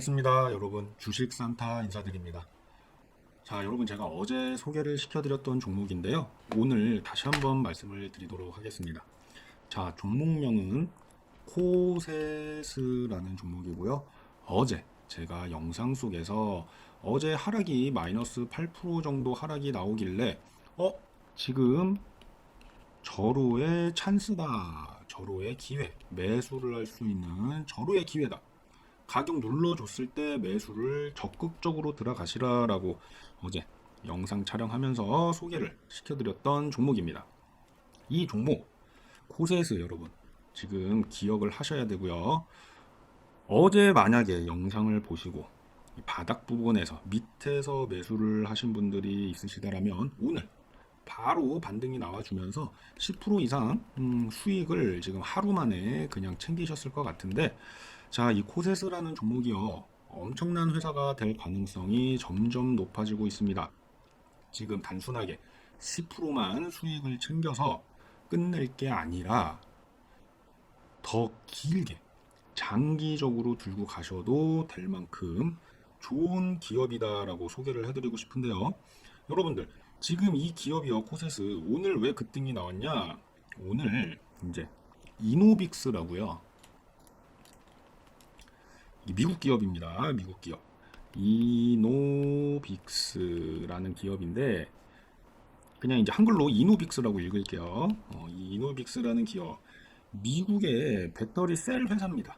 반갑습니다. 여러분 주식 산타 인사드립니다. 자, 여러분 제가 어제 소개를 시켜드렸던 종목인데요. 오늘 다시 한번 말씀을 드리도록 하겠습니다. 자, 종목명은 코세스라는 종목이고요. 어제 제가 영상 속에서 어제 하락이 마이너스 8% 정도 하락이 나오길래 어 지금 절호의 찬스다. 절호의 기회. 매수를 할 수 있는 절호의 기회다. 가격 눌러줬을 때 매수를 적극적으로 들어가시라라고 어제 영상 촬영하면서 소개를 시켜드렸던 종목입니다. 이 종목 코세스 여러분 지금 기억을 하셔야 되고요. 어제 만약에 영상을 보시고 이 바닥 부분에서 밑에서 매수를 하신 분들이 있으시다라면 오늘 바로 반등이 나와주면서 10% 이상 음, 수익을 지금 하루 만에 그냥 챙기셨을 것 같은데 자, 이 코세스라는 종목이요. 엄청난 회사가 될 가능성이 점점 높아지고 있습니다. 지금 단순하게 10%만 수익을 챙겨서 끝낼 게 아니라 더 길게 장기적으로 들고 가셔도 될 만큼 좋은 기업이다라고 소개를 해드리고 싶은데요. 여러분들, 지금 이 기업이요, 코세스, 오늘 왜 급등이 나왔냐? 오늘 이제 이노빅스라고요. 이 미국 기업입니다. 미국 기업. 이노빅스라는 기업인데 그냥 이제 한글로 이노빅스라고 읽을게요. 어, 이 이노빅스라는 기업 미국의 배터리 셀 회사입니다.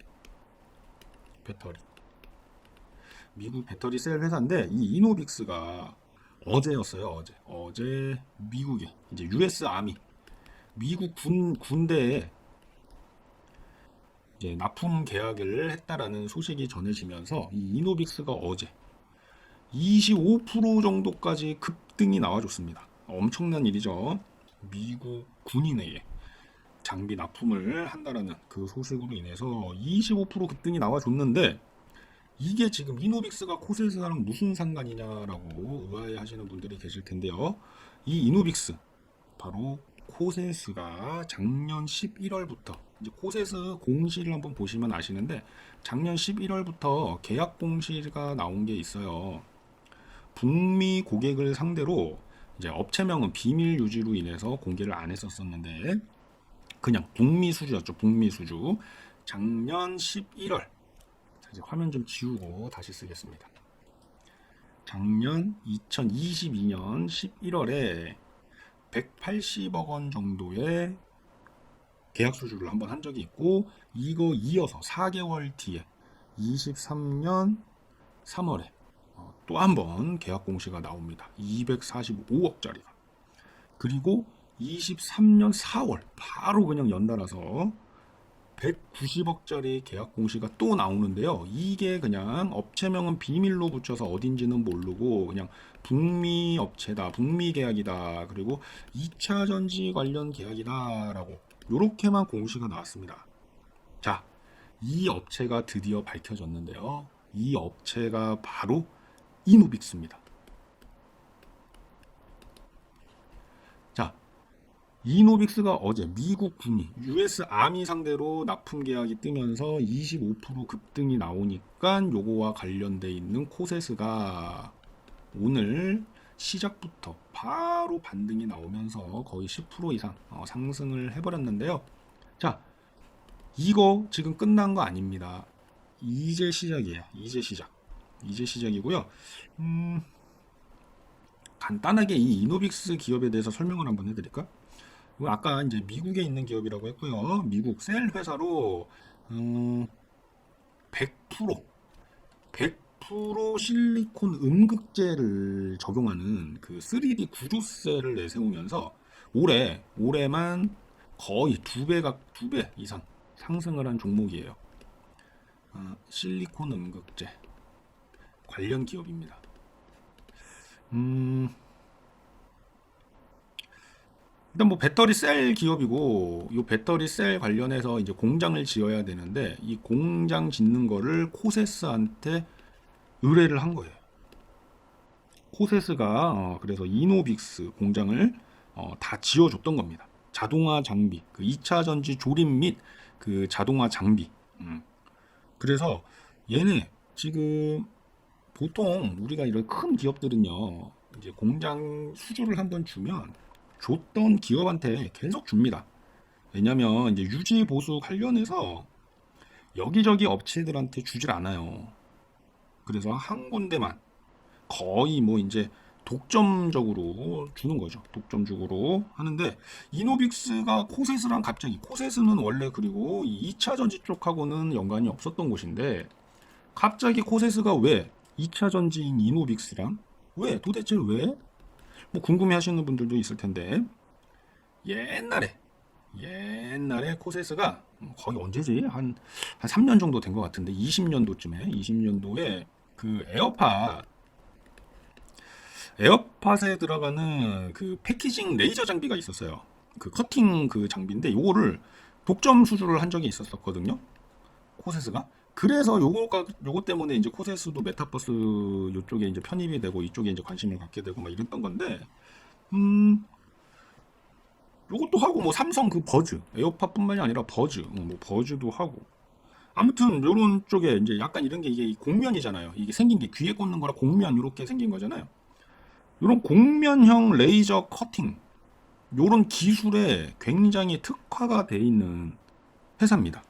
배터리. 미국 배터리 셀 회사인데 이 이노빅스가 어제였어요. 어제. 어제 미국에 이제 US 아미 미국 군 군대에 이제 납품 계약을 했다라는 소식이 전해지면서 이 이노빅스가 어제 25% 정도까지 급등이 나와줬습니다. 엄청난 일이죠. 미국 군인에게 장비 납품을 한다라는 그 소식으로 인해서 25% 급등이 나와줬는데 이게 지금 이노빅스가 코세스랑 무슨 상관이냐라고 의아해하시는 분들이 계실 텐데요. 이 이노빅스 바로 코세스가 작년 11월부터 이제 코세스 공시를 한번 보시면 아시는데 작년 11월부터 계약 공시가 나온 게 있어요. 북미 고객을 상대로 이제 업체명은 비밀 유지로 인해서 공개를 안 했었었는데 그냥 북미 수주였죠. 북미 수주. 작년 11월. 자, 이제 화면 좀 지우고 다시 쓰겠습니다. 작년 2022년 11월에 180억 원 정도의 계약 수주를 한번 한 적이 있고 이거 이어서 4개월 뒤에 23년 3월에 또 한 번 계약 공시가 나옵니다. 245억짜리가. 그리고 23년 4월 바로 그냥 연달아서 190억짜리 계약 공시가 또 나오는데요. 이게 그냥 업체명은 비밀로 붙여서 어딘지는 모르고 그냥 북미 업체다, 북미 계약이다, 그리고 2차 전지 관련 계약이다라고 이렇게만 공시가 나왔습니다. 자, 이 업체가 드디어 밝혀졌는데요. 이 업체가 바로 이노빅스입니다. 자, 이노빅스가 어제 미국 군이 US 아미 상대로 납품 계약이 뜨면서 25% 급등이 나오니까 요거와 관련돼 있는 코세스가 오늘 시작부터 바로 반등이 나오면서 거의 10% 이상 어, 상승을 해버렸는데요. 자, 이거 지금 끝난 거 아닙니다. 이제 시작이에요. 이제 시작. 이제 시작이고요. 음, 간단하게 이 이노빅스 기업에 대해서 설명을 한번 해드릴까? 이거 아까 이제 미국에 있는 기업이라고 했고요. 미국 셀 회사로 음, 100% 100% 실리콘 음극재를 적용하는 그 3D 구조셀을 내세우면서 올해 올해만 거의 두 배가 두 배 이상 상승을 한 종목이에요. 어, 실리콘 음극재 관련 기업입니다. 음, 일단 뭐 배터리 셀 기업이고 이 배터리 셀 관련해서 이제 공장을 지어야 되는데 이 공장 짓는 거를 코세스한테 의뢰를 한 거예요. 코세스가 어, 그래서 이노빅스 공장을 어, 다 지어줬던 겁니다. 자동화 장비, 그 2차 전지 조립 및 그 자동화 장비. 음. 그래서 얘네 지금 보통 우리가 이런 큰 기업들은요, 이제 공장 수주를 한번 주면 줬던 기업한테 계속 줍니다. 왜냐면 이제 유지 보수 관련해서 여기저기 업체들한테 주질 않아요. 그래서 한 군데만 거의 뭐 이제 독점적으로 주는 거죠. 독점적으로 하는데 이노빅스가 코세스랑 갑자기 코세스는 원래 그리고 2차 전지 쪽하고는 연관이 없었던 곳인데 갑자기 코세스가 왜 2차 전지인 이노빅스랑 왜 도대체 왜? 뭐 궁금해 하시는 분들도 있을 텐데 옛날에 옛날에 코세스가 거의 언제지? 한, 한 3년 정도 된 것 같은데 20년도쯤에 20년도에 그 에어팟 에어팟에 들어가는 그 패키징 레이저 장비가 있었어요. 그 커팅 그 장비인데 요거를 독점 수주를 한 적이 있었었거든요. 코세스가. 그래서 요거가 요거 때문에 이제 코세스도 메타버스 요쪽에 이제 편입이 되고 이쪽에 이제 관심을 갖게 되고 막 이랬던 건데 음 요것도 하고 뭐 삼성 그 버즈 에어팟뿐만이 아니라 버즈 어, 뭐 버즈도 하고 아무튼 요런 쪽에 이제 약간 이런 게 이게 공면이잖아요. 이게 생긴 게 귀에 꽂는 거라 공면 이렇게 생긴 거잖아요. 이런 공면형 레이저 커팅 요런 기술에 굉장히 특화가 돼 있는 회사입니다.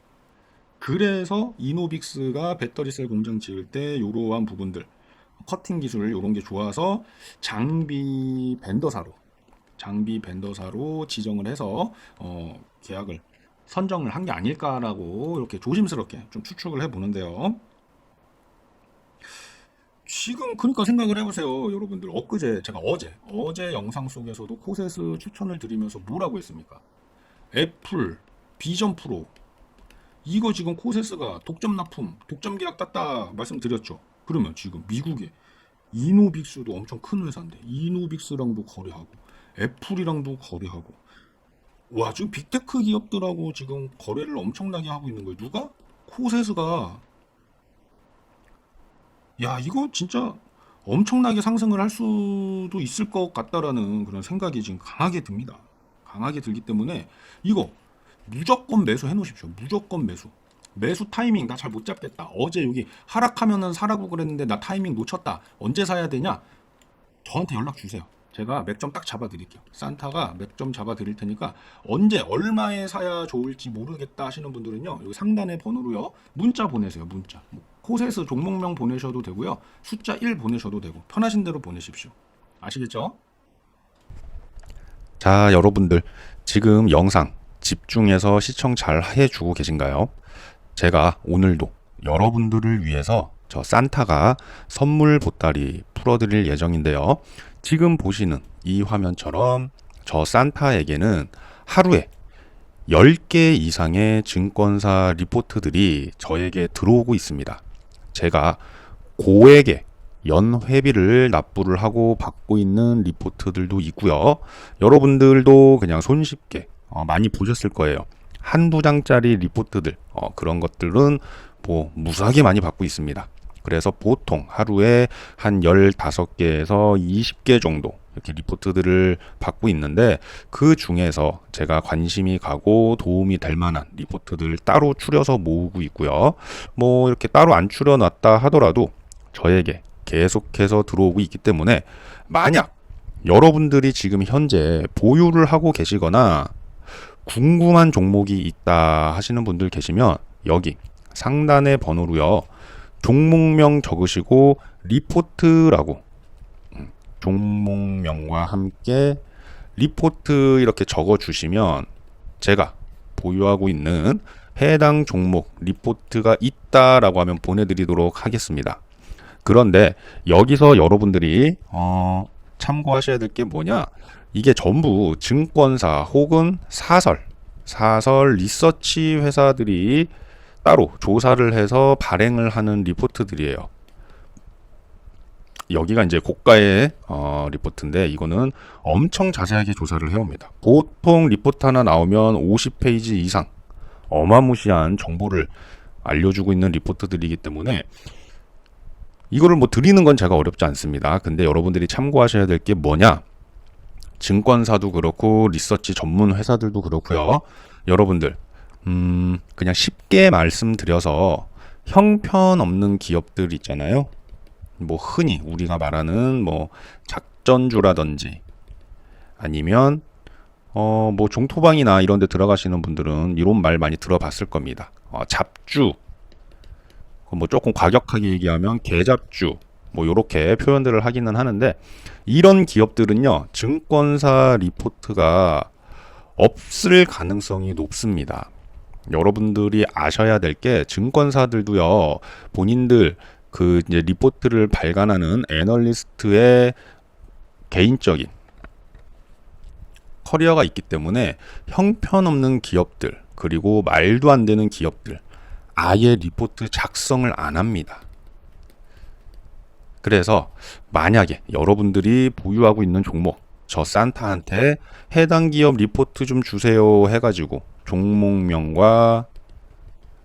그래서 이노빅스가 배터리셀 공장 지을 때 이러한 부분들 커팅 기술 이런 게 좋아서 장비 벤더사로 장비 벤더사로 지정을 해서 어, 계약을 선정을 한 게 아닐까라고 이렇게 조심스럽게 좀 추측을 해보는데요. 지금 그러니까 생각을 해보세요, 여러분들. 엊그제 제가 어제 어제 영상 속에서도 코세스 추천을 드리면서 뭐라고 했습니까? 애플 비전 프로 이거 지금 코세스가 독점 납품, 독점 계약 땄다 말씀드렸죠. 그러면 지금 미국에 이노빅스도 엄청 큰 회사인데 이노빅스랑도 거래하고 애플이랑도 거래하고 와 지금 빅테크 기업들하고 지금 거래를 엄청나게 하고 있는 거예요. 누가? 코세스가 야 이거 진짜 엄청나게 상승을 할 수도 있을 것 같다라는 그런 생각이 지금 강하게 듭니다. 강하게 들기 때문에 이거 무조건 매수 해 놓으십시오. 무조건 매수. 매수 타이밍 나 잘 못 잡겠다. 어제 여기 하락하면은 사라고 그랬는데 나 타이밍 놓쳤다. 언제 사야 되냐? 저한테 연락 주세요. 제가 맥점 딱 잡아 드릴게요. 산타가 맥점 잡아 드릴 테니까 언제 얼마에 사야 좋을지 모르겠다 하시는 분들은요. 여기 상단의 번호로요. 문자 보내세요. 문자. 뭐 코세스 종목명 보내셔도 되고요. 숫자 1 보내셔도 되고 편하신 대로 보내십시오. 아시겠죠? 자, 여러분들 지금 영상 집중해서 시청 잘 해주고 계신가요? 제가 오늘도 여러분들을 위해서 저 산타가 선물 보따리 풀어드릴 예정인데요. 지금 보시는 이 화면처럼 저 산타에게는 하루에 10개 이상의 증권사 리포트들이 저에게 들어오고 있습니다. 제가 고액의 연회비를 납부를 하고 받고 있는 리포트들도 있고요. 여러분들도 그냥 손쉽게 어, 많이 보셨을 거예요. 한두 장짜리 리포트들 어, 그런 것들은 뭐 무수하게 많이 받고 있습니다. 그래서 보통 하루에 한 15개에서 20개 정도 이렇게 리포트들을 받고 있는데 그 중에서 제가 관심이 가고 도움이 될 만한 리포트들 따로 추려서 모으고 있고요. 뭐 이렇게 따로 안 추려놨다 하더라도 저에게 계속해서 들어오고 있기 때문에 만약 여러분들이 지금 현재 보유를 하고 계시거나 궁금한 종목이 있다 하시는 분들 계시면 여기 상단의 번호로요. 종목명 적으시고 리포트라고 음, 종목명과 함께 리포트 이렇게 적어 주시면 제가 보유하고 있는 해당 종목 리포트가 있다라고 하면 보내드리도록 하겠습니다. 그런데 여기서 여러분들이 어, 참고하셔야 될 게 뭐냐? 이게 전부 증권사 혹은 사설, 사설 리서치 회사들이 따로 조사를 해서 발행을 하는 리포트들이에요. 여기가 이제 고가의 어, 리포트인데 이거는 엄청 자세하게 조사를 해옵니다. 보통 리포트 하나 나오면 50페이지 이상 어마무시한 정보를 알려주고 있는 리포트들이기 때문에 이거를 뭐 드리는 건 제가 어렵지 않습니다. 근데 여러분들이 참고하셔야 될 게 뭐냐? 증권사도 그렇고 리서치 전문 회사들도 그렇고요. 여러분들 음, 그냥 쉽게 말씀드려서 형편없는 기업들 있잖아요. 뭐 흔히 우리가 말하는 뭐 작전주라든지 아니면 어 뭐 종토방이나 이런 데 들어가시는 분들은 이런 말 많이 들어봤을 겁니다. 어, 잡주 뭐 조금 과격하게 얘기하면 개잡주 뭐 요렇게 표현들을 하기는 하는데 이런 기업들은요 증권사 리포트가 없을 가능성이 높습니다. 여러분들이 아셔야 될 게 증권사들도요 본인들 그 이제 리포트를 발간하는 애널리스트의 개인적인 커리어가 있기 때문에 형편없는 기업들 그리고 말도 안 되는 기업들 아예 리포트 작성을 안 합니다. 그래서 만약에 여러분들이 보유하고 있는 종목 저 산타한테 해당 기업 리포트 좀 주세요 해가지고 종목명과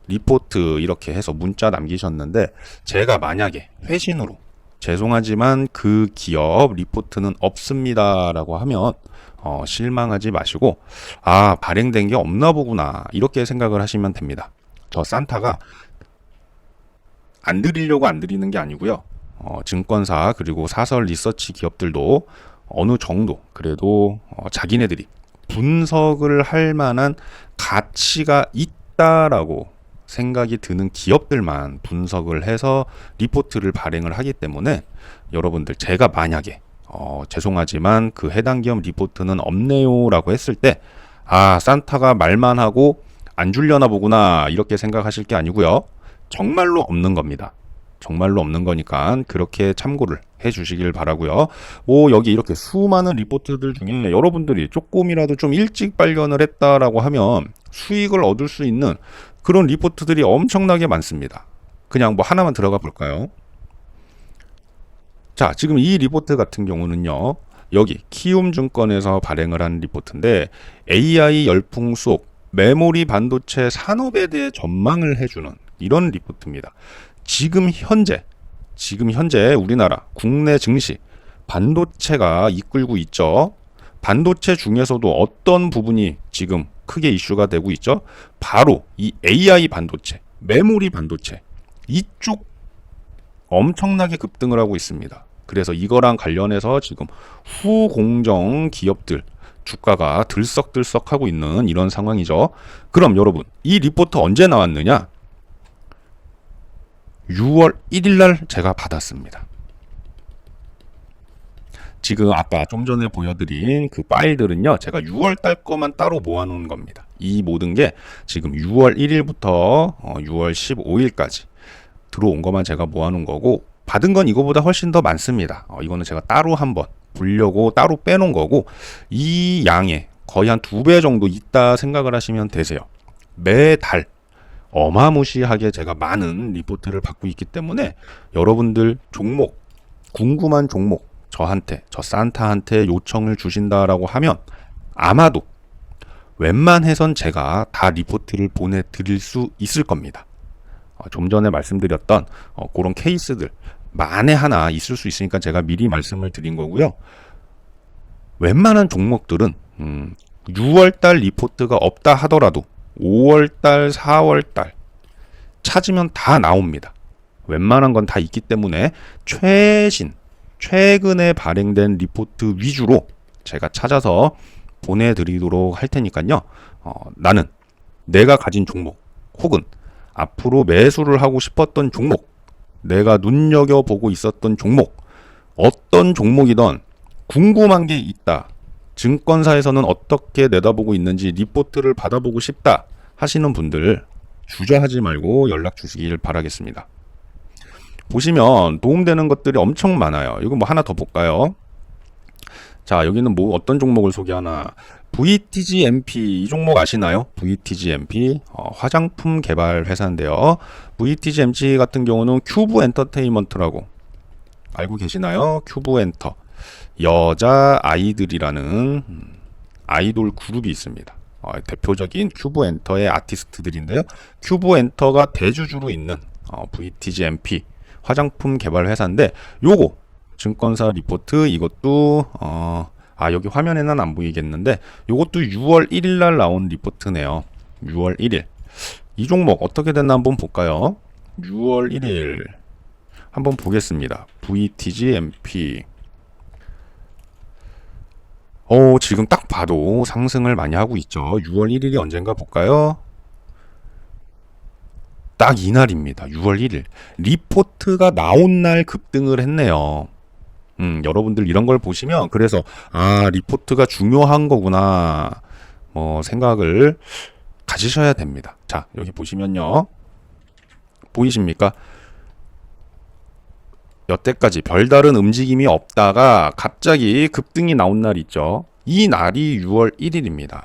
리포트 이렇게 해서 문자 남기셨는데 제가 만약에 회신으로 죄송하지만 그 기업 리포트는 없습니다라고 하면 어, 실망하지 마시고 아 발행된 게 없나 보구나 이렇게 생각을 하시면 됩니다. 저 산타가 안 드리려고 안 드리는 게 아니고요. 어, 증권사 그리고 사설 리서치 기업들도 어느 정도 그래도 어, 자기네들이 분석을 할 만한 가치가 있다라고 생각이 드는 기업들만 분석을 해서 리포트를 발행을 하기 때문에 여러분들 제가 만약에 어, 죄송하지만 그 해당 기업 리포트는 없네요라고 했을 때 아 산타가 말만 하고 안 줄려나 보구나 이렇게 생각하실 게 아니고요 정말로 없는 겁니다. 정말로 없는 거니까 그렇게 참고를 해 주시길 바라고요. 뭐 여기 이렇게 수많은 리포트들 중에 여러분들이 조금이라도 좀 일찍 발견을 했다라고 하면 수익을 얻을 수 있는 그런 리포트들이 엄청나게 많습니다. 그냥 뭐 하나만 들어가 볼까요? 자, 지금 이 리포트 같은 경우는요. 여기 키움증권에서 발행을 한 리포트인데 AI 열풍 속 메모리 반도체 산업에 대해 전망을 해주는 이런 리포트입니다. 지금 현재 지금 현재 우리나라 국내 증시 반도체가 이끌고 있죠. 반도체 중에서도 어떤 부분이 지금 크게 이슈가 되고 있죠? 바로 이 AI 반도체, 메모리 반도체 이쪽 엄청나게 급등을 하고 있습니다. 그래서 이거랑 관련해서 지금 후공정 기업들 주가가 들썩들썩 하고 있는 이런 상황이죠. 그럼 여러분, 이 리포트 언제 나왔느냐? 6월 1일 날 제가 받았습니다. 지금 아까 좀 전에 보여드린 그 파일들은요, 제가 6월 달 거만 따로 모아놓은 겁니다. 이 모든 게 지금 6월 1일부터 6월 15일까지 들어온 것만 제가 모아놓은 거고, 받은 건 이거보다 훨씬 더 많습니다. 어, 이거는 제가 따로 한번 보려고 따로 빼놓은 거고, 이 양에 거의 한 두 배 정도 있다 생각을 하시면 되세요. 매달 어마무시하게 제가 많은 리포트를 받고 있기 때문에 여러분들 종목 궁금한 종목 저한테 저 산타한테 요청을 주신다라고 하면 아마도 웬만해선 제가 다 리포트를 보내드릴 수 있을 겁니다. 어, 좀 전에 말씀드렸던 어, 그런 케이스들 만에 하나 있을 수 있으니까 제가 미리 말씀을 드린 거고요. 웬만한 종목들은 음, 6월달 리포트가 없다 하더라도 5월달, 4월달 찾으면 다 나옵니다. 웬만한 건 다 있기 때문에 최신, 최근에 발행된 리포트 위주로 제가 찾아서 보내드리도록 할 테니까요. 어, 나는 내가 가진 종목 혹은 앞으로 매수를 하고 싶었던 종목, 내가 눈여겨보고 있었던 종목, 어떤 종목이든 궁금한 게 있다. 증권사에서는 어떻게 내다보고 있는지 리포트를 받아보고 싶다 하시는 분들 주저하지 말고 연락 주시길 바라겠습니다. 보시면 도움되는 것들이 엄청 많아요. 이거 뭐 하나 더 볼까요? 자, 여기는 뭐 어떤 종목을 소개하나? VTGMP 이 종목 아시나요? VTGMP 어, 화장품 개발 회사인데요. VTGMP 같은 경우는 큐브 엔터테인먼트라고 알고 계시나요? 큐브 엔터. 여자 아이들이라는 음, 아이돌 그룹이 있습니다. 어, 대표적인 큐브 엔터의 아티스트들인데요. 큐브 엔터가 대주주로 있는 어, VTGMP 화장품 개발 회사인데 요거 증권사 리포트 이것도 어, 아 여기 화면에는 안 보이겠는데 요것도 6월 1일 날 나온 리포트네요. 6월 1일 이 종목 어떻게 됐나 한번 볼까요? 6월 1일 한번 보겠습니다. VTGMP 어, 지금 딱 봐도 상승을 많이 하고 있죠. 6월 1일이 언젠가 볼까요? 딱 이날입니다. 6월 1일. 리포트가 나온 날 급등을 했네요. 음, 여러분들 이런 걸 보시면 그래서 아, 리포트가 중요한 거구나. 뭐 생각을 가지셔야 됩니다. 자, 여기 보시면요. 보이십니까? 여태까지 별다른 움직임이 없다가 갑자기 급등이 나온 날 있죠. 이 날이 6월 1일입니다.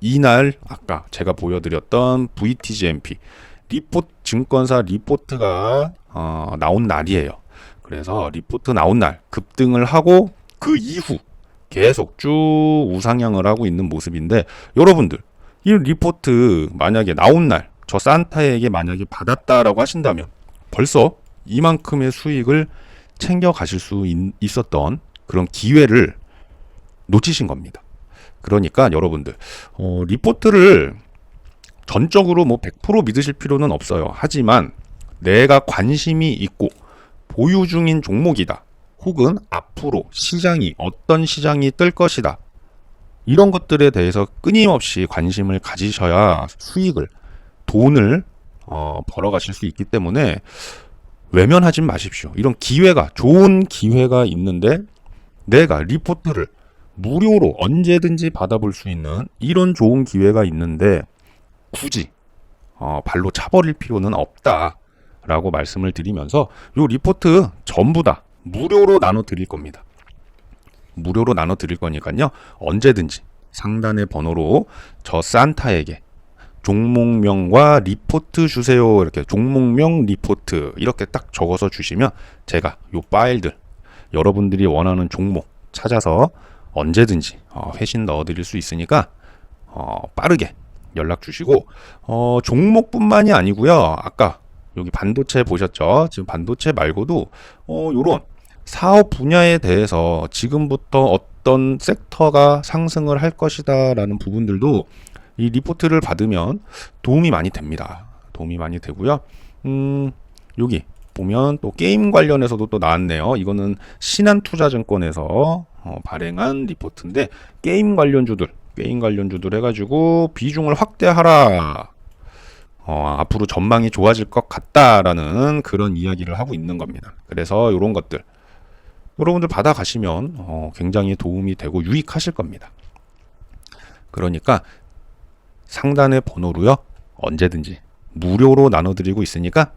이 날 아까 제가 보여드렸던 VTGMP 리포트 증권사 리포트가 어, 나온 날이에요. 그래서 리포트 나온 날 급등을 하고 그 이후 계속 쭉 우상향을 하고 있는 모습인데 여러분들 이 리포트 만약에 나온 날 저 산타에게 만약에 받았다라고 하신다면 벌써 이만큼의 수익을 챙겨 가실 수 있, 있었던 그런 기회를 놓치신 겁니다. 그러니까 여러분들 어, 리포트를 전적으로 뭐 100% 믿으실 필요는 없어요. 하지만 내가 관심이 있고 보유 중인 종목이다. 혹은 앞으로 시장이 어떤 시장이 뜰 것이다. 이런 것들에 대해서 끊임없이 관심을 가지셔야 수익을 돈을 어, 벌어가실 수 있기 때문에 외면하지 마십시오. 이런 기회가 좋은 기회가 있는데 내가 리포트를 무료로 언제든지 받아볼 수 있는 이런 좋은 기회가 있는데 굳이 어, 발로 차버릴 필요는 없다라고 말씀을 드리면서 요 리포트 전부 다 무료로 나눠 드릴 겁니다. 무료로 나눠 드릴 거니까요. 언제든지 상단의 번호로 저 산타에게 종목명과 리포트 주세요. 이렇게 종목명 리포트 이렇게 딱 적어서 주시면 제가 요 파일들 여러분들이 원하는 종목 찾아서 언제든지 어, 회신 넣어 드릴 수 있으니까 어, 빠르게 연락 주시고 어, 종목뿐만이 아니고요. 아까 여기 반도체 보셨죠? 지금 반도체 말고도 어, 요런 사업 분야에 대해서 지금부터 어떤 섹터가 상승을 할 것이다라는 부분들도 이 리포트를 받으면 도움이 많이 됩니다. 도움이 많이 되고요. 음, 여기 보면 또 게임 관련해서도 또 나왔네요. 이거는 신한투자증권에서 어, 발행한 리포트인데 게임 관련주들, 게임 관련주들 해가지고 비중을 확대하라. 어, 앞으로 전망이 좋아질 것 같다라는 그런 이야기를 하고 있는 겁니다. 그래서 이런 것들 여러분들 받아가시면 어, 굉장히 도움이 되고 유익하실 겁니다. 그러니까 상단의 번호로요? 언제든지 무료로 나눠드리고 있으니까